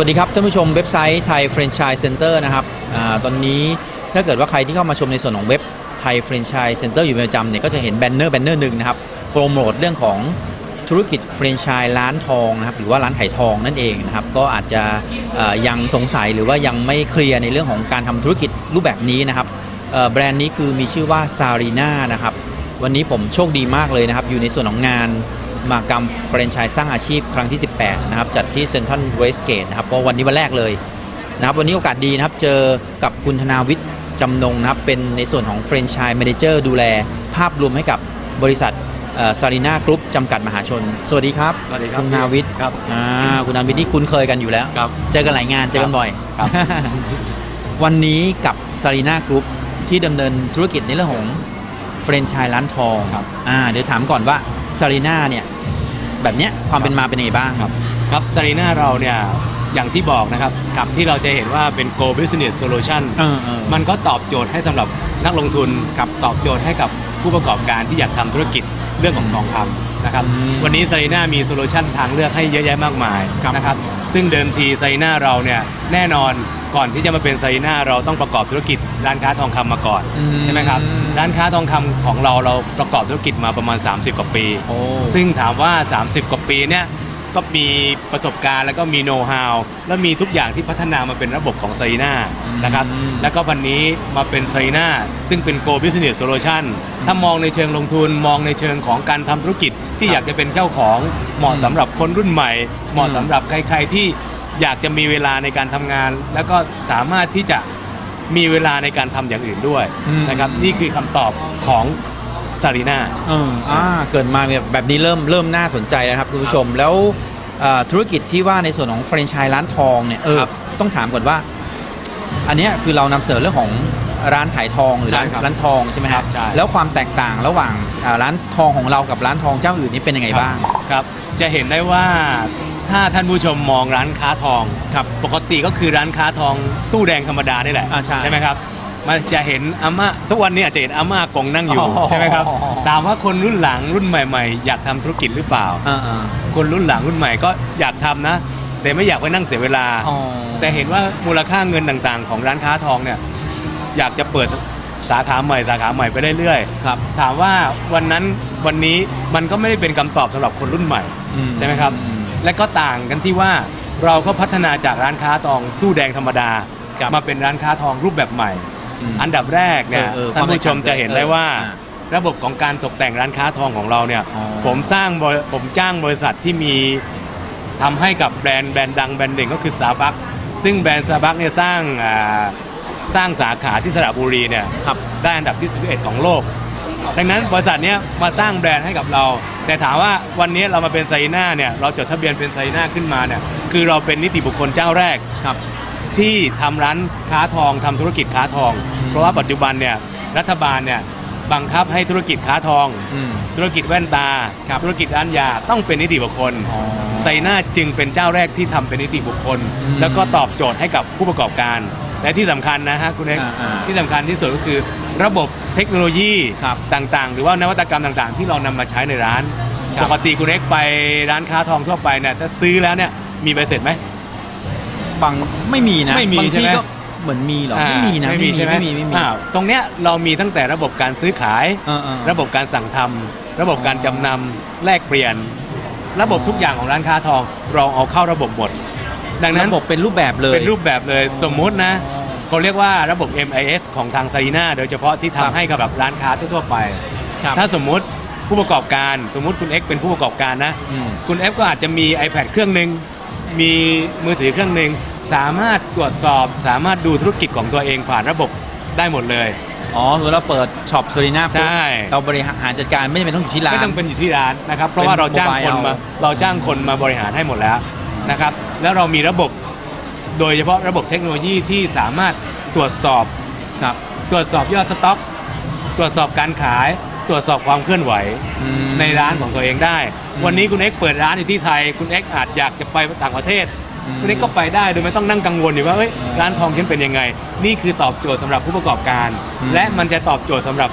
สวัสดีครับท่านผู้ชมเว็บไซต์ไทย Franchise Center นะครับอตอนนี้ถ้าเกิดว่าใครที่เข้ามาชมในส่วนของเว็บไทย Franchise Center อยู่เป็นประจำเนี่ยก็จะเห็นแบนเนอร์แบนเนอร์หนึ่งนะครับโปรโมทเรื่องของธุรกิจแฟรนไชส์ร้านทองนะครับหรือว่าร้านขายทองนั่นเองนะครับก็อาจจะยังสงสัยหรือว่ายังไม่เคลียร์ในเรื่องของการทำธุรกิจรูปแบบนี้นะครับแบรนด์นี้คือมีชื่อว่าซารีนานะครับวันนี้ผมโชคดีมากเลยนะครับอยู่ในส่วนของงาน มหากรรมแฟรนไชส์สร้างอาชีพครั้งที่ 18 นะครับ จัดที่เซ็นทรัลเวสเกตนะครับก็วันนี้วันแรกเลยนะครับ วันนี้โอกาสดีนะครับ เจอกับคุณธนาวิทย์จำนงนะครับ เป็นในส่วนของแฟรนไชส์แมเนเจอร์ดูแลภาพรวมให้กับบริษัทซารีนากรุ๊ปจำกัดมหาชน สวัสดีครับ สวัสดีครับคุณนาวิทย์ครับอ่าคุณนาวิทย์นี่คุ้นเคยกันอยู่แล้ว ครับ เจอกันหลายงาน เจอกันบ่อย ครับ วันนี้กับซารีนากรุ๊ปที่ดำเนินธุรกิจในเรื่องของแฟรนไชส์ร้านทองครับอ่าเดี๋ยวถามก่อนว่า ซารีนาเนี่ยแบบเนี้ยความเป็นมาเป็นยังไงบ้างครับครับซารีนาเราเนี่ยอย่างที่บอกนะครับกับที่เราจะเห็นว่าเป็น Go Business Solution เออเออ มันก็ตอบโจทย์ให้สำหรับนักลงทุนกับตอบโจทย์ให้กับผู้ประกอบการที่อยากทำธุรกิจเรื่องของทองคำนะครับอืมวันนี้ซารีนามีโซลูชันทางเลือกให้เยอะแยะมากมายครับนะครับซึ่งเดิมทีซารีนาเราเนี่ยแน่นอน ก่อนที่จะมาเป็นซารีนาเราต้องประกอบธุรกิจร้านค้าทองคำมาก่อนอืม ใช่ไหมครับร้านค้าทองคำของเราเราประกอบธุรกิจมาประมาณ 30 กว่าปี โอ้ ซึ่งถามว่า 30 กว่าปีเนี่ยก็มีประสบการณ์แล้วก็มีโน้ตฮาวแล้วมีทุกอย่างที่พัฒนามาเป็นระบบของไซน่าอืมนะครับแล้วก็วันนี้มาเป็นไซน่าซึ่งเป็น Go Business Solution ถ้ามองในเชิงลงทุนมองในเชิงของการทำธุรกิจที่ครับอยากจะเป็นเจ้าของเหมาะอืมสำหรับคนรุ่นใหม่ เหมาะอืมสำหรับใครๆที่ อยากจะมีเวลาในการทำงาน แล้วก็สามารถที่จะมีเวลาในการทำอย่างอื่นด้วยอืม นะครับ นี่คือคำตอบของซารีนา เอออ่าเกิดมาแบบแบบนี้เริ่มเริ่มน่าสนใจแล้วครับคุณผู้ชมแล้วเอ่อธุรกิจที่ว่าในส่วนของแฟรนไชส์ร้านทองเนี่ยเออครับต้องถามก่อนว่า อันเนี้ยคือเรานำเสนอเรื่องของร้านขายทองหรือร้านใช่ครับร้านทองใช่ไหมครับใช่ แล้วความแตกต่างระหว่างอ่าร้านทองของเรากับร้านทองเจ้าอื่นนี่เป็นยังไงบ้าง ครับ จะเห็นได้ว่า ถ้าท่านผู้ชมมองร้านค้าทองครับปกติก็คือร้านค้าทองตู้แดงธรรมดานี่แหละอ่าใช่ไหมครับมันจะเห็นอาม่าทุกวันนี้อาจจะเห็นอาม่ากงนั่งอยู่อ๋อ ใช่ไหมครับถามว่าคนรุ่นหลังรุ่นใหม่ ๆ อยากทำธุรกิจหรือเปล่า อ่าอ่าคนรุ่นหลังรุ่นใหม่ก็อยากทำนะ แต่ไม่อยากไปนั่งเสียเวลาอ๋อแต่เห็นว่ามูลค่าเงินต่างๆ ของร้านค้าทองเนี่ยอยากจะเปิดสาขาใหม่สาขาใหม่ไปเรื่อยๆครับถามว่าวันนั้นวันนี้มันก็ไม่ได้เป็นคำตอบสำหรับคนรุ่นใหม่ อืใช่ไหมครับ อืม และก็ต่างกันที่ว่าเราก็พัฒนาจากร้านค้าทองตู้แดงธรรมดา ครับมาเป็นร้านค้าทองรูปแบบใหม่มอันดับแรกเนี่ยเออเออท่านผู้ชมจะเห็นได้ว่าอ่าระบบของการตกแต่งร้านค้าทองของเราเนี่ยอ๋อ ผมสร้างบริผมจ้างบริษัทที่มีทำให้กับแบรนด์แบรนด์ดังแบรนด์เด่นก็คือซาบักซึ่งแบรนด์ซาบักเนี่ยสร้างอ่าสร้างสาขาที่สระบุรีเนี่ย ครับ ได้อันดับที่ 11 ของโลก ดังนั้นบริษัทเนี้ยมาสร้างแบรนด์ให้กับเรา แต่ถามว่าวันนี้เรามาเป็นไซน่าเนี่ยเราจดทะเบียนเป็นไซน่าขึ้นมาเนี่ยคือเราเป็นนิติบุคคลเจ้าแรกครับ ที่ทำร้านค้าทองทำธุรกิจค้าทองอืมเพราะว่าปัจจุบันเนี่ยรัฐบาลเนี่ยบังคับให้ธุรกิจค้าทอง อืม ธุรกิจแว่นตา ครับธุรกิจร้านยาต้องเป็นนิติบุคคลอ๋อไซน่าจึงเป็นเจ้าแรกที่ทำเป็นนิติบุคคล อืม แล้วก็ตอบโจทย์ให้กับผู้ประกอบการ และที่สำคัญนะฮะคุณเอกอ่าอ่าที่สำคัญที่สุดก็คือระบบเทคโนโลยีครับต่างๆ หรือว่านวัตกรรมต่างๆ ที่เรานำมาใช้ในร้านครับ ปกติคุณเอกไปร้านค้าทองทั่วไปเนี่ยถ้าซื้อแล้วเนี่ยมีใบเสร็จไหม บางไม่มีนะไม่มีบางใช่ที่ไหม ก็เหมือนมีเหรอไม่มีนะไม่มีใช่ไหมไม่มีไม่มีอ่าตรงเนี้ยเรามีตั้งแต่ระบบการซื้อขาย เออเออ ระบบการสั่งทำระบบการจำนำแลกเปลี่ยน ระบบทุกอย่างของร้านค้าทองเราเอาเข้าระบบหมด ดังนั้นระบบเป็นรูปแบบเลยเป็นรูปแบบเลยสมมุตินะเขาเรียกว่าระบบ MIS ของทางไซน่าโดยเฉพาะที่ครับทำให้กับแบบร้านค้าทั่วๆไป ครับ ถ้าสมมุติผู้ประกอบการสมมุติคุณ X เป็นผู้ประกอบการนะ อืม คุณ F ก็อาจจะมี iPad เครื่องหนึ่งมีมือถือเครื่องหนึ่งสามารถตรวจสอบ สามารถดูธุรกิจของตัวเองผ่านระบบได้หมดเลย อ๋อคือเราเปิดช็อปโซลิน่าใช่ เราบริหารจัดการไม่จำเป็นต้องอยู่ที่ร้าน ไม่ต้องเป็นอยู่ที่ร้านนะครับ เพราะว่าเป็นเราจ้างคน mobile มาเอา เราจ้างคนมาบริหารให้หมดแล้ว นะครับแล้วเรามีระบบโดยเฉพาะระบบเทคโนโลยีที่สามารถตรวจสอบครับตรวจสอบยอดสต็อก ตรวจสอบการขาย ตรวจสอบความเคลื่อนไหวอืมในร้านของตัวเองได้อืมวันนี้คุณเอ็กซ์เปิดร้านอยู่ที่ไทย คุณเอ็กซ์อาจอยากจะไปต่างประเทศอืมคุณเอ็กซ์ก็ไปได้โดยไม่ต้องนั่งกังวลอยู่ว่าเอ้ยร้านทองฉันเป็นยังไง นี่คือตอบโจทย์สำหรับผู้ประกอบการอืมและมันจะตอบโจทย์สำหรับ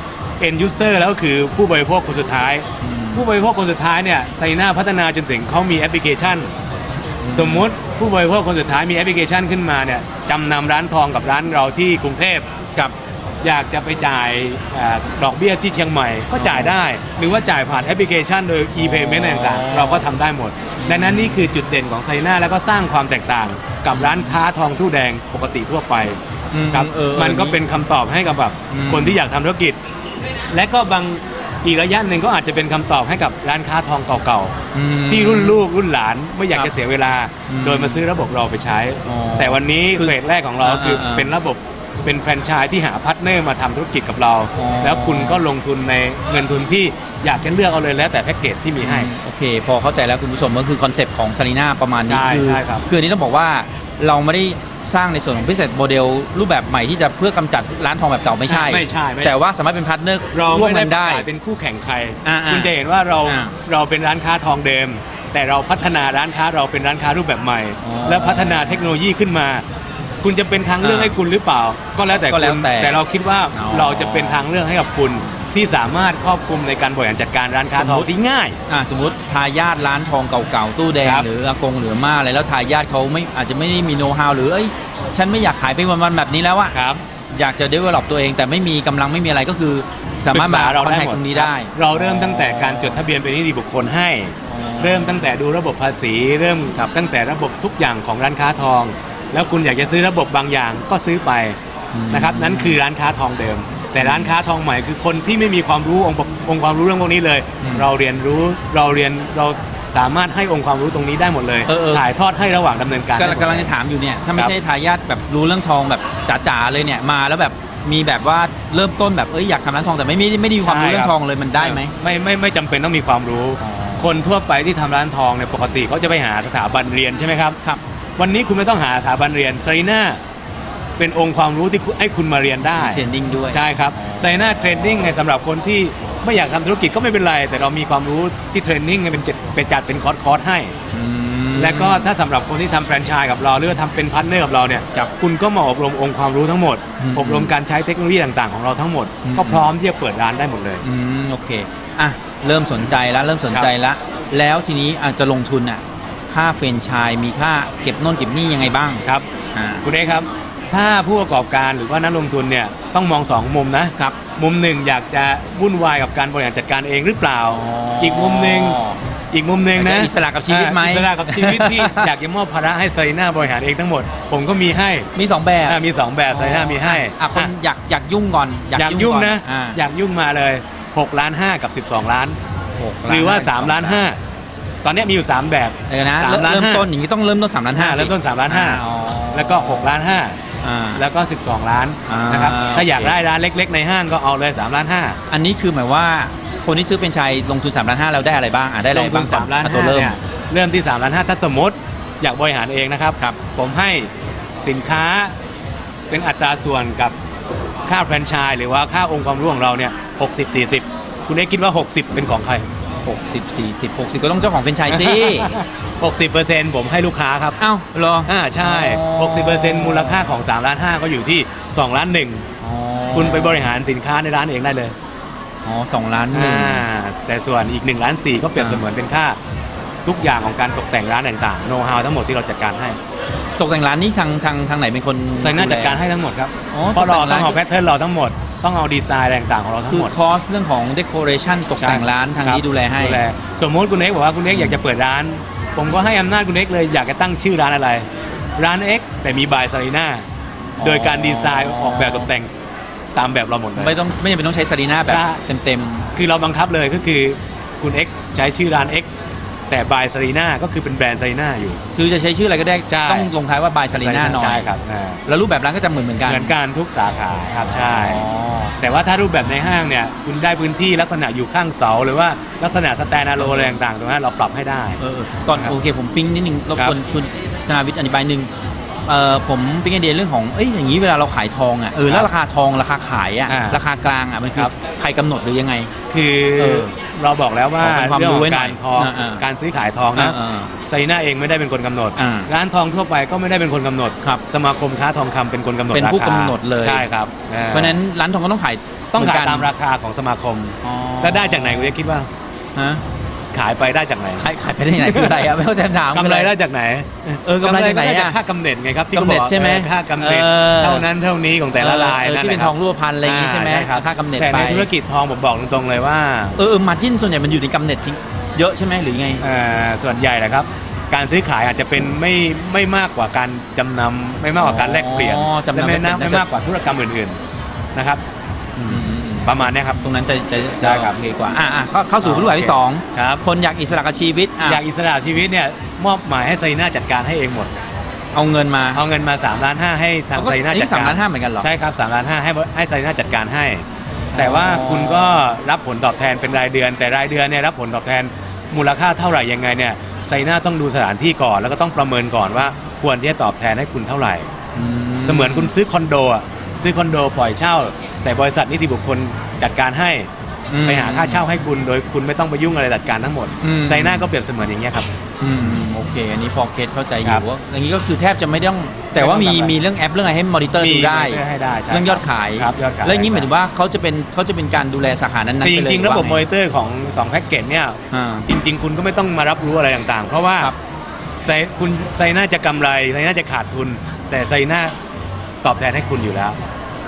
end user แล้วก็คือผู้บริโภคคนสุดท้ายอืมผู้บริโภคคนสุดท้ายเนี่ยไซน่าพัฒนาจนถึงเขามีแอปพลิเคชัน สมมุติผู้บริโภคคนสุดท้ายมีแอปพลิเคชันขึ้นมาเนี่ยจำนำร้านทองกับร้านเราที่กรุงเทพครับอยากจะไปจ่ายเอ่อดอกเบี้ยที่เชียงใหม่ก็จ่ายได้ หรือว่าจ่ายผ่านแอปพลิเคชันโดย e-payment อ๋อต่างๆ เราก็ทำได้หมด ดังนั้นนี่คือจุดเด่นของไซน่าแล้วก็สร้างความแตกต่างกับร้านค้าทองตู้แดงปกติทั่วไปอืมครับเออมันก็เป็นคำตอบให้กับแบบอืม คนที่อยากทำธุรกิจ และก็บาง อีกระยะหนึ่งก็อาจจะเป็นคำตอบให้กับร้านค้าทองเก่าอืม ๆที่รุ่นลูกรุ่นหลานไม่อยากครับจะเสียเวลา อืมโดยมาซื้อระบบเราไปใช้ อ๋อแต่วันนี้คือเฟสแรกของเราคืออาๆเป็นระบบเป็นแฟรนไชส์ที่หาพาร์ทเนอร์มาทำธุรกิจกับเรา อ๋อ แล้วคุณก็ลงทุนในเงินทุนที่อยากจะเลือกเอาเลยแล้วแต่แพ็กเกจที่มีให้ โอเค พอเข้าใจแล้วคุณผู้ชมก็คือคอนเซปต์ของซารีนาประมาณนี้ใช่คืใช่ครับ คืออันนี้ต้องบอกว่าเราไม่ได้ สร้างในส่วนของ business model รูปแบบใหม่ที่จะเพื่อกำจัดร้านทองแบบเก่าไม่ใช่ไม่ใช่ ไม่ใช่ แต่ว่าสามารถเป็นพาร์ทเนอร์เราร่วมไม่กันได้ได้ขายเป็นคู่แข่งใครอ่าๆคุณจะเห็นว่าเราอ่าเราเป็นร้านค้าทองเดิม แต่เราพัฒนาร้านค้าเราเป็นร้านค้ารูปแบบใหม่อ๋อและพัฒนาเทคโนโลยีขึ้นมา คุณจะเป็นทางเลือกอ่าให้คุณหรือเปล่า ก็แล้วแต่ก็แล้วคุณแต่แต่เราคิดว่าอ๋อเราจะเป็นทางเลือกให้กับคุณ ที่สามารถครอบคลุมในการบริหารจัดการร้านค้าทองที่ง่าย อ่าสมมติทายาทร้านทองเก่าๆตู้แดงครับหรืออากงหรืออาม่าอะไรแล้วทายาทเขาไม่อาจจะไม่ได้มีโน้ตฮาวหรือเอ้ยฉันไม่อยากขายไปวันๆแบบนี้แล้วอะครับ อยากจะ develop ตัวเองแต่ไม่มีกำลังไม่มีอะไรก็คือสามารถปรึกมาษาเราได้คอนแทคหมดตรงนี้ได้ เราเริ่มตั้งแต่การจดทะเบียนเป็นนิติบุคคลให้ อ๋อ เริ่มตั้งแต่ดูระบบภาษี เริ่มครับตั้งแต่ระบบทุกอย่างของร้านค้าทอง แล้วคุณอยากจะซื้อระบบบางอย่างก็ซื้อไปอืมนะครับนั่นคือร้านค้าทองเดิม แต่ร้านค้าทองใหม่คือคนที่ไม่มีความรู้องค์ประองค์ความรู้เรื่องพวกนี้เลยอืมเราเรียนรู้เราเรียนเราสามารถให้องค์ความรู้ตรงนี้ได้หมดเลยเออเออ ถ่ายทอดให้ระหว่างดำเนินการ กำลังกำลังจะถามอยู่เนี่ยถ้าไม่ครับใช่ทายาทแบบรู้เรื่องทองแบบจ๋าๆเลยเนี่ยมาแล้วแบบมีแบบว่าเริ่มต้นแบบเอ้ยอยากทำร้านทองแต่ไม่ไม่ไม่ได้มีความรู้เรื่องทองเลยมันได้ไหม ไม่ไม่ไม่จำเป็นต้องมีความรู้ อ๋อ คนทั่วไปที่ทำร้านทองเนี่ยปกติเขาจะไปหาสถาบันเรียนใช่ไหมครับ ครับ วันนี้คุณไม่ต้องหาสถาบันเรียนไซน่า เป็นองค์ความรู้ที่คุณให้คุณมาเรียนได้เทรนดิ้งด้วย ใช่ครับไซน่าเทรนนิ่งในสำหรับคนที่ไม่อยากทำธุรกิจก็ไม่เป็นไร แต่เรามีความรู้ที่เทรนนิ่งเป็นเจ็ดเป็นจัดเป็นคอร์สคอร์สให้อืมและก็ถ้าสำหรับคนที่ทำแฟรนไชส์กับเราหรือว่าทำเป็นพาร์ทเนอร์กับเราเนี่ยครับคุณก็มาอบรมองค์ความรู้ทั้งหมด อืมอบรมการใช้เทคโนโลยีต่างๆของเราทั้งหมด อืม ก็พร้อมที่จะเปิดร้านได้หมดเลย อืมโอเคอะเริ่มสนใจแล้วเริ่มสนใจแล้ว แล้วทีนี้อาจจะลงทุนอะค่าเฟรนไชส์มีค่าเก็บโน่นเก็บนี่ยังไงบ้างครับ อ่า คุณเอกครับ ถ้าผู้ประกอบการหรือว่านักลงทุนเนี่ยต้องมองสองมุมนะครับ มุมหนึ่งอยากจะวุ่นวายกับการบริหารจัดการเองหรือเปล่า อีกมุมหนึ่งอีกมุมหนึ่งนะอยากจะอิสระกับชีวิตไหมอ่าอิสระกับชีวิตที่อยากจะมอบภาระให้ไซน่าบริหารเองทั้งหมมดผมก็มีให้มีสองแบบอ่ามีสองแบบไซน่ามีให้อะคนอะอยากอยากยุ่งก่อน อยากยุ่งก่นะอ่าอยากยุ่งมาเลย6ล้าน5กับ 12 ล้านหกหรือว่าล้น3ล้าน5ตอนเนี้ยมีอยู่ 3 แบบเดี๋ยวนะสามเริ่มล้านเริ่มห้าต้นอย่างนี้ต้องเริ่มต้นสามล้านห้าอ่าเริ่มต้น3ล้านอ๋อ5แล้วก็6ล้าน อ่า5แล้วก็ 12 ล้านอ่านนะครับถ้าอยากโอเค ได้ร้านเล็ก ๆ ในห้างก็เอาเลย3ล้าน5อันนี้คือหมายว่าคนที่ซื้อเฟรนไชส์ลงทุน3ล้านห้าแล้วได้อะไรบ้างอะได้อะไรลงทุบ้านงก่อ3ล้านอะตัวเริ่ม5เนี่ยเริ่มที่3ล้าน5ถ้าสมมติอยากบริหารเองนะครับ ครับ ผมให้สินค้าเป็นอัตราส่วนกับค่าแฟรนไชส์หรือว่าค่าองค์ความรู้ของเราเนี่ย60 40คุณเอกคิดว่า 60 เป็นของใคร 60 40 60 ก็ต้องเจ้าของเฟรนไชส์สิ 60%ผมให้ลูกค้าครับ เอ้าเหรอ อ่าใช่ อ๋อ 60%มูลค่าของ3ล้าน5ก็อยู่ที่2ล้าน1อ๋อคุณไปบริหารสินค้าในร้านเองได้เลยอ๋อสองล้านหนึ่ง อ่าแต่ส่วนอีก1ล้าน4ก็เปรียบอ่า เสมือนเป็นค่าทุกอย่างของการตกแต่งร้านต่างๆโน้ตฮาวทั้งหมดที่เราจัดการให้ตกแต่งร้านนี้ทางทางทางไหนเป็นคนไซน่าดูแลจัดการให้ทั้งหมดครับอ๋อเพราะเราตกแต่งต้ร้าอนงเอาแพทเทิร์นเราทั้งหมด ต้องเอาดีไซน์อะไรต่างๆของเราทั้คืงอหมดคอสเรื่องของเดคอเรชันตกแต่งร้านทางนี้ครับดูแลให้ ดูแลสมมุติคุณเอกบอกว่าคุณเอกอยากจะเปิดร้าน ผมก็ให้อำนาจคุณเอกเลยอยากจะตั้งชื่อร้านอะไร ร้านเอกแต่มีบายซารีน่าอ๋อ โดยการดีไซน์ออกแบบตกแต่งตามแบบเราหมดเลย ไม่ต้องไม่จำเป็นต้องใช้ซารีน่าแบบใช่ เต็มเต็มคือเราบังคับเลยก็คือคุณเอกใช้ชื่อร้าน X แต่บายซารีน่าก็คือเป็นแบรนด์ซารีน่าอยู่ๆคือจะใช้ชื่ออะไรก็ได้ ใช่ ต้องลงท้ายว่าบายซารีน่าหน่อยใช่ครับอ่าแล้วรูปแบบร้านก็จะเหมือนเหมือนกันเหมือนกันทุกสาขาครับใช่ อ๋อ แต่ว่าถ้ารูปแบบในห้างเนี่ยคุณได้พื้นที่ลักษณะอยู่ข้างเสา หรือว่าลักษณะสแตนอะโลอะไรต่างๆตรงนั้นเราปรับให้ได้ เออเออก่อนครับโอเคผมปิ๊งนิดนึงรบครับกวนคุณธนาวิทย์อธิบายหนึ่ง เอ่อผมปิ๊งไอเดียเรื่องของเอ้ยอย่างนี้เวลาเราขายทองอะเออแล้วราคาทองราคาขายอะอ่าราคากลางอะมันคืคอรับ ใครกำหนดหรือยังไง คือเออเราบอกแล้วว่าขอเป็นความเรื่องรู้ขอไว้งหน่กาอยรทองอ่าๆการซื้อขายทองนะอ่าไซน่าเองไม่ได้เป็นคนกำหนด อ่าร้านทองทั่วไปก็ไม่ได้เป็นคนกำหนดครับสมาคมค้าทองคำเป็นคนกำหนดเป็นผู้ราคากำหนดเลย ใช่ครับอ่เพราะฉะนั้นร้านทองก็ต้องขายต้องขายเหนกันตามราคาของสมาคม อ๋อแล้วได้จากไหนคุณจะคิดว่า ฮะ ขายไปได้จากไหนขายขายไปได้ไหนคืออะไรอะไม่เข้าใจคำถามกำไรได้จากไหนเออกำไรจากไหนด้อะค่ากำเนิดไงครับที่กำเนิดขาบอกใช่ไหมออค่ากำเนิดเออเท่านั้นเท่านี้ของแต่ละรายเออนั่นที่แหเป็นละทองรูปพรรณอะไรอย่างงี้ใช่ไหมใครับค่ากำเนิดแต่ไปในธุรกิจทองผมบอกตรงๆเลยว่าเออเออมาจิ้นส่วนใหญ่มันอยู่ในกำเนิดจริงเยอะใช่ไหมหรือไงเอ่อส่วนใหญ่นะครับการซื้อขายอาจจะเป็นไม่ไม่มากกว่าการจำนำไม่มากกว่าการแลกเปลี่ยนอ๋อจำนำและไม่น่าแลกเปลี่ยนไม่มากกว่าธุรกรรมอื่นๆนะครับอืมอืมอืม ประมาณเนี้ยครับ ตรงนั้นจะจะใช่จะครับโอเคกว่าอะอะเข้าเข้าสู่อ๋อรูปแบบที่สองครับ คนอยากอิสระกับชีวิตะอยากอิสระชีวิตเนี่ยมอบหมายให้ไซน่าจัดการให้เองหมด เอาเงินมาเอาเงินมา3ล้านห้าให้ทางเอก็ไซน่าอัจัดสามการล้านห้าเหมือนกันเหรอ ใช่ครับ3ล้านห้าให้ให้ไซน่าจัดการให้ แต่ว่าคุณก็รับผลตอบแทนเป็นรายเดือน แต่รายเดือนเนี่ยรับผลตอบแทนมูลค่าเท่าไหร่ยังไงเนี่ยไซน่าต้องดูสถานที่ก่อนแล้วก็ต้องประเมินก่อนว่าควรที่จะตอบแทนให้คุณเท่าไหร่ อืเสมือนคุณซื้อคอนโดอะซื้อคอนโดปล่อยเช่า แต่บริษัทนิติบุคคลจัดการให้อืม ไปหาค่าเช่าให้คุณโดยคุณไม่ต้องไปยุ่งอะไรจัดการทั้งหมดอืม ไซน่าก็เปรียบเสมือนอย่างเงี้ยครับ อืมอืมโอเค อันนี้พอเก็ตเข้าใจอครัยู่บว่าอย่างนี้ก็คือแทบจะไม่ต้อง แต่ว่ามีไม่ต้องทำอะไร มีเรื่องแอปเรื่องอะไรให้มอนิเตอร์ดูได้ มีให้ได้ใช่เรื่องยอดขายครับยอดขายแล้วอย่างนี้หมายถึงว่าเขาจะเป็นเขาจะเป็นการดูแลสาขานั้นๆแต่จไปเลยริงๆหอระบบว่ามอไงนิเตอร์ของของแพ็กเกจเนี่ย อ่า จริง ๆ คุณก็ไม่ต้องมารับรู้อะไรต่างๆ เพราะว่าครับ ไซคุณไซน่าจะกำไรไซน่าจะขาดทุน แต่ไซน่าตอบแทนให้คุณอยู่แล้ว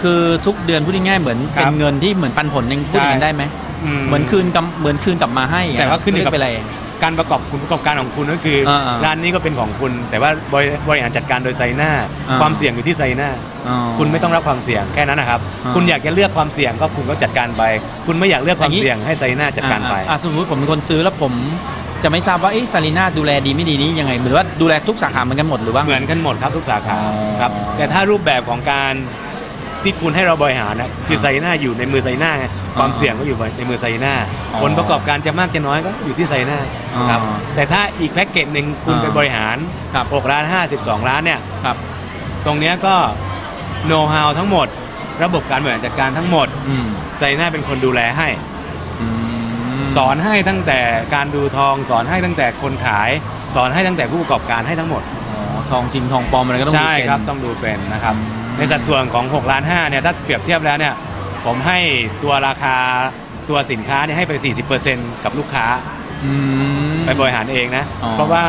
คือทุกเดือนพูดง่ายๆเหมือนครัเป็บนเงินที่เหมือนปันผลยังพูดอย่างนั้นได้ไหมอืเหมือนคืนกำเหมือนคืนกลับมาให้อะแต่ว่าขึ้นอยู่กับ ไม่ได้เป็นไร การประกอบคุณประกอบการของคุณก็คืออาๆร้านนี้ก็เป็นของคุณ แต่ว่าบริบริหารจัดการโดยไซน่าอ่า ความเสี่ยงอยู่ที่ไซน่า อ๋อ คุณไม่ต้องรับความเสี่ยงแค่นั้นนะครับ อ่า คุณอยากจะเลือกความเสี่ยงก็คุณก็จัดการไป คุณไม่อยากเลือกความอย่างนี้เสี่ยงให้ไซน่าจัดการไป อะอะสมมติผมเป็นคนซื้อแล้วผมจะไม่ทราบว่าเอ๊ะซารีนาดูแลดีไม่ดีนี้ยังไงเหมือนว่าดูแลทุกสาขาเหมือนกันหมดหรือว่า เหมือนกันหมดครับทุกสาขาอ๋อครับ แต่ถ้ารูปแบบของการ ที่คุณให้เราบริหารนะคือไซน่าอยู่ในมือไซน่าไงความเสี่ยงก็อยู่ในมือไซน่าอ๋อผลประกอบการจะมากจะน้อยก็อยู่ที่ไซน่าอ๋อครับแต่ถ้าอีกแพ็กเกจหนึ่งคุณอ่าไปบริหารครับ6ล้าน52ล้านเนี่ยครับตรงเนี้ยก็โน้ตฮาวทั้งหมด ระบบการบริหารจัดการทั้งหมดอืมไซน่าเป็นคนดูแลให้อืมสอนให้ตั้งแต่การดูทองสอนให้ตั้งแต่คนขาย สอนให้ตั้งแต่ผู้ประกอบการให้ทั้งหมดอ๋อทองจริงทองปลอมอะไรก็ต้องใช่ดูเป็นครับต้องดูเป็นนะครับอืม ในสัดส่วนของ6ล้าน5เนี่ยถ้าเปรียบเทียบแล้วเนี่ยผมให้ตัวราคาตัวสินค้าเนี่ยให้ไป 40%กับลูกค้า อืม ไปบริหารเองนะ อ๋อ เพราะว่า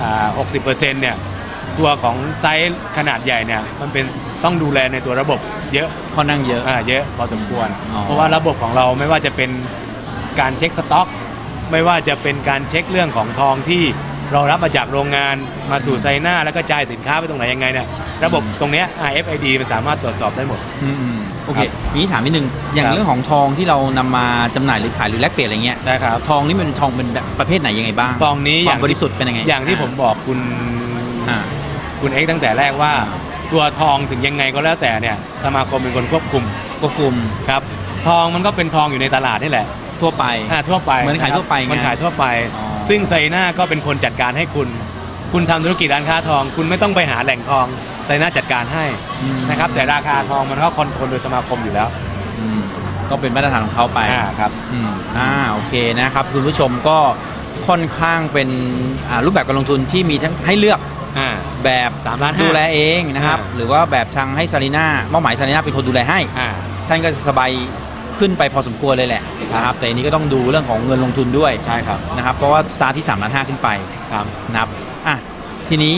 อ่า60%เนี่ยตัวของไซส์ขนาดใหญ่เนี่ยมันเป็นต้องดูแลในตัวระบบเยอะเขานั่งเยอะ อ่าเยอะพอสมควร อ๋อ เพราะว่าระบบของเราไม่ว่าจะเป็นการเช็คสต็อก ไม่ว่าจะเป็นการเช็คเรื่องของทองที่ เรารับมาจากโรงงานมาสู่ไซน่าแล้วก็จ่ายสินค้าไปตรงไหนยังไงเนี่ยระบบตรงเนี้ย RFID มันสามารถตรวจสอบได้หมด อืมอืมโอเคครับนี้ถามนิดนึงอย่างครับเรื่องของทองที่เรานำมาจำหน่ายหรือขายหรือแลกเปลี่ยนอะไรเงี้ยใช่ครับ ทองนี่มันทองเป็นแบบประเภทไหนยังไงบ้างตองนี้คอวาย่ามงบริสุทธิ์เป็นยังไงอย่างที่ผมบอกคุณ อ่า คุณเอ็กซ์ตั้งแต่แรกว่าตัวทองถึงยังไงก็แล้วแต่เนี่ยสมาคมเป็นคนควบคุมควบคุมครับทองมันก็เป็นทองอยู่ในตลาดนี่แหละทั่วไป อ่าทั่วไปเหมือนขายะครับทั่วไปไงมันขายทั่วไป อ๋อ ซึ่งไซน่าก็เป็นคนจัดการให้คุณ คุณทำธุรกิจร้านค้าทอง คุณไม่ต้องไปหาแหล่งทองไซน่าจัดการให้อืมนะครับแต่ราคาทองมันก็คอนโทรลโดยสมาคมอยู่แล้วอืมก็เป็นมาตรฐานของเขาไปอ่าครับ อืมอ่าโอเคนะครับคุณผู้ชมก็ค่อนข้างเป็นอ่ารูปแบบการลงทุนที่มีทั้งให้เลือกอ่า แบบสามล้านห้าดูแลเองนะครับ อ่า หรือว่าแบบทางให้ซารีน่ามอบหมายซารีน่าเป็นคนดูแลให้ อ่า ท่านก็จะสบาย ขึ้นไปพอสมควรเลยแหละนะครับแต่อันนี้ก็ต้องดูเรื่องของเงินลงทุนด้วยใช่ครับนะครับเพราะว่าสตาร์ทที่3ล้านห้าขึ้นไปครับนะครับอะทีนี้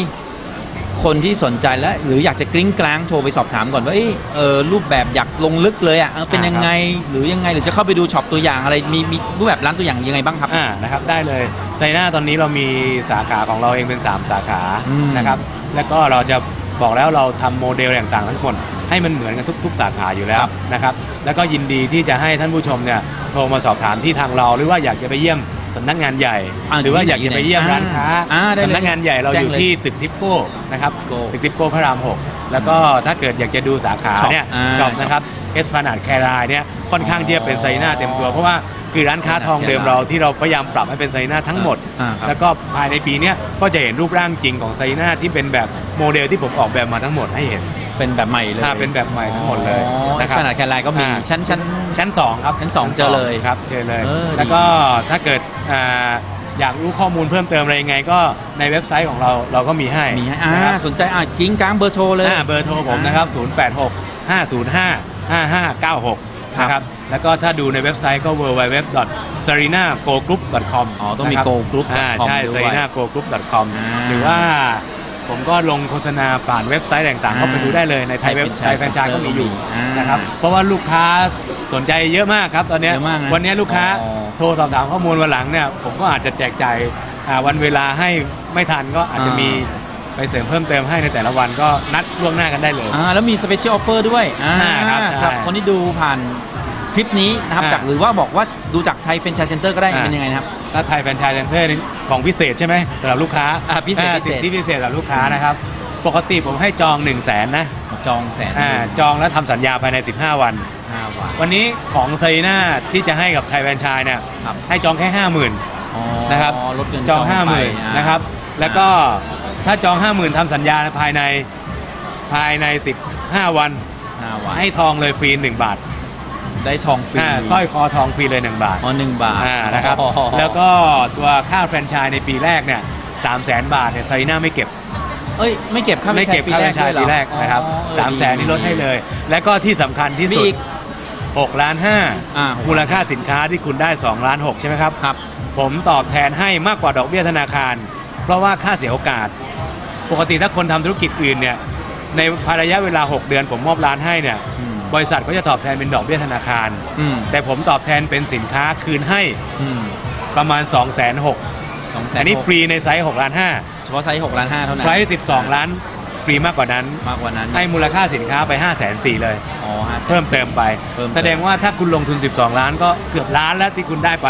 คนที่สนใจแล้วหรืออยากจะกริ้งกลางโทรไปสอบถามก่อนว่าเอยเออรูปแบบอยากลงลึกเลยอะเออเป็นยังไงหรือยังไงหรือจะเข้าไปดูช็อปตัวอย่างอะไรมีมีรูปแบบร้านตัวอย่างยังไงบ้างครับ อ่านะครับได้เลยไซน่าตอนนี้เรามีสาขาของเราเองเป็น 3 สาขาอืมนะครับแล้วก็เราจะบอกแล้วเราทำโมเดลต่างๆทั้งหมด ให้มันเหมือนกันทุกๆสาขาอยู่แล้วครับ นะครับ แล้วก็ยินดีที่จะให้ท่านผู้ชมเนี่ยโทรมาสอบถามที่ทางเราหรือว่าอยากจะไปเยี่ยมสำนักงานใหญ่ อ่าหรือว่าอยากจะไปเยี่ยมอ่าร้านค้าอ่าได้เลยสำนักงานใหญ่เราแจ้องยู่เลยที่ตึกทิปโก้นะครับโก้ตึกทิปโก้พระรามหกแล้วก็ถ้าเกิดอยากจะดูสาขาช็อปเนี่ยอ่าช็อปนะครับเอสพานาดแครายเนี่ยค่อนข้างที่จะเป็นไซน่าเต็มตัวเพราะว่าคือร้านค้าทองเดิมเราที่เราพยายามปรับให้เป็นไซน่าทั้งหมด อ่าครับ แล้วก็ภายในปีเนี้ยก็จะเห็นรูปร่างจริงของไซน่าที่เป็นแบบโมเดลที่ผมออกแบบมาทั้งหมดให้เห็น เป็นแบบใหม่เลย ถ้าเป็นแบบใหม่ทั้งหมดเลยอ๋อนะครัขนาดแคลไลน์ก็มี อ่า ชั้นชั้น ชั้นสองครับชั้นสองเจอเลยครับเจอเลย เออดี แล้วก็ถ้าเกิดอ่าอยากรู้ข้อมูลเพิ่มเติมอะไรยังไง ก็ในเว็บไซต์ของเราเราก็มีให้มีให้อ่านะครับสนใจอะกริ้งกลางเบอร์โทรเลย อ่าเบอร์โทรผมนะครับ 0 8 6 5 0 5 5 5 9 6ครับนะครับ แล้วก็ถ้าดูในเว็บไซต์ก็ www.sarinagogroup.com อ๋อต้องมีนะครับ Go Group อ่า ใช่ ด้วย sarinagogroup.com อ่า หรือว่า ผมก็ลงโฆษณาผ่านเว็บไซต์ต่างๆอ่าเข้าไปดูได้เลยในไทยเว็บ Thai ไทยแฟรนไชส์ก็มีอยู่อ่านนะครับเพราะว่าลูกค้าสนใจเยอะมากครับตอนเนี้ยเยอะมากนะวันนี้ลูกค้าอ๋อโทรสอบถามข้อมูลวันหลังเนี่ยผมก็อาจจะแจกจ่ายอ่าวันเวลาให้ไม่ทันก็อาจจะมีไปเสริมเพิ่มเติมให้ในแต่ละวันก็นัดล่วงหน้ากันได้เลยอ่าแล้วมีสเปเชียลออฟเฟอร์ด้วยอ่าอ่าครับใช่สำหรับคนที่ดูผ่าน คลิปนี้นะครับอ่าจากหรือว่าบอกว่าดูจากไทยเฟรนช์ชายเซ็นเตอร์ก็ได้อ่า เป็นยังไงนะครับ ถ้าไทยแฟรนไชส์เซ็นเตอร์ของพิเศษใช่ไหมสำหรับลูกค้าอ่าพิเศษอ่าพิเศษ สิทธิพิเศษสำหรับลูกค้านะครับ ปกติผมให้จอง1 0 0 0 0แสนนะจองแสนอ่าจองแล้วทำสัญญาภายใน 15 วัน ห้าวันวันนี้ของไซน่าที่จะให้กับไทยแฟรนไชส์เนี่ยครับ ให้จองแค่ 50,000 อ๋อนะครับลดเงินจอง ไป50,000นะครับแล้วก็ถ้าจอง 50,000ทำสัญญาภายในภายใน 15 วัน ห้าวันให้ทองเลยฟรี1บาท ได้ทองฟรีอ่าสร้อยคอทองฟรีเลย 1 บาทอ๋อหนึ่งบาทอ่านะครับอ๋อแล้วก็ตัวค่าแฟรนไชส์ในปีแรกเนี่ยสามแสนบาทเนี่ยไซน่าไม่เก็บ เอ้ยไม่เก็บค่าไม่เก็บค่าแฟรนไชส์ปีแรกนะครับอ๋อสามแสนนี่ลดให้เลย และก็ที่สำคัญที่มีสุดอีก6ล้านห้าอ่ามูลค่าสินค้าที่คุณได้ 2 ล้าน 6 ใช่ไหมครับ ครับ ผมตอบแทนให้มากกว่าดอกเบี้ยธนาคาร เพราะว่าค่าเสียโอกาส ปกติถ้าคนทำธุรกิจอื่นเนี่ยในภายระยะเวลา 6 เดือนผมมอบร้านให้เนี่ย อืม บริษัทก็จะตอบแทนเป็นดอกเบี้ยธนาคาร อืมแต่ผมตอบแทนเป็นสินค้าคืนให้อืมประมาณ 2 6 0 0 0สองแสนอันนี้ฟรีในไซส์6ล้าน5เฉพาะไซส์หกล้านห้าเท่านั้นไพรส์12 ล้านฟรีมากกว่านั้น มากกว่านั้นให้มูลค่าสินค้าไป 5 4 0 0 0เลย อ๋อห้าแสน เพิ่มเติมไป เพิ่มเติมแสดงว่าถ้าคุณลงทุน 12 ล้านก็เกือบล้านแล้วที่คุณได้ไป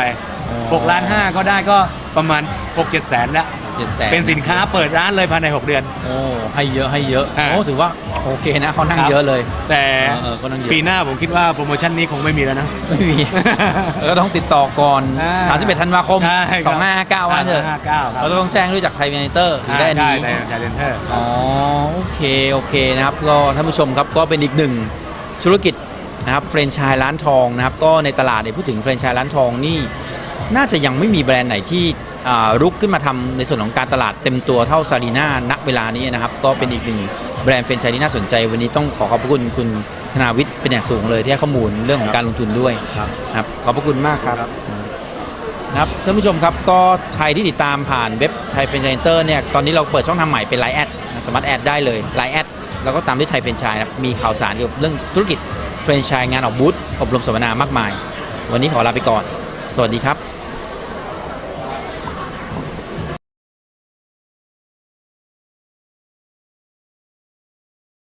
อ๋อ 6 ล้าน 5 ก็ได้ก็ประมาณ 6 7แสนแล้ว เจ็ดแสนเป็นสินค้าเปิดร้านเลยภายใน 6 เดือน โอ้ให้เยอะให้เยอะอ่า โอ้ถือว่าโอเคนะเขานั่งครับเยอะเลย แต่เออเออก็นั่งเยอะ ปีหน้าผมคิดว่าโปรโมชั่นนี้คงไม่มีแล้วนะ ไม่มี ก็ต้องติดต่อก่อน อ่า31 ธันวาคม ใช่ครับ2559วันเถอะ2559ครับ เราต้องแจ้งด้วยจากไทยเวเนเตอร์ถึงได้อันใช่นี้ในชาเลนเทอร์ อ๋อโอเค โอเคนะครับก็ท่านผู้ชมครับก็เป็นอีกหนึ่งธุรกิจนะครับเฟรนไชส์ร้านทองนะครับก็ในตลาดเนี่ยพูดถึงเฟรนไชส์ร้านทองนี่ น่าจะยังไม่มีแบรนด์ไหนที่อ่า รุกขึ้นมาทำในส่วนของการตลาดเต็มตัวเท่าซารีนาณเวลานี้นะครับ ก็เป็นอีกหนึ่งแบรนด์เฟรนไชส์ที่น่าสนใจ วันนี้ต้องขอขอบพระคุณคุณธนาวิทย์เป็นอย่างสูงเลยที่ให้ข้อมูลเรื่องของการลงทุนด้วยครับครับขอบพระคุณมากครับนะครับท่านผู้ชมครับก็ใครที่ติดตามผ่านเว็บไทยเฟรนไชส์เตอร์เนี่ยตอนนี้เราเปิดช่องทางใหม่เป็นไลน์แอดสามารถแอดได้เลยไลน์แอดแล้วก็ตามด้วยไทยเฟรนไชส์นะครับมีข่าวสารเกี่ยวกับเรื่องธุรกิจเฟรนไชส์งานออกบูธอบรมสัมมนามากมาย วันนี้ขอลาไปก่อน สวัสดีครับ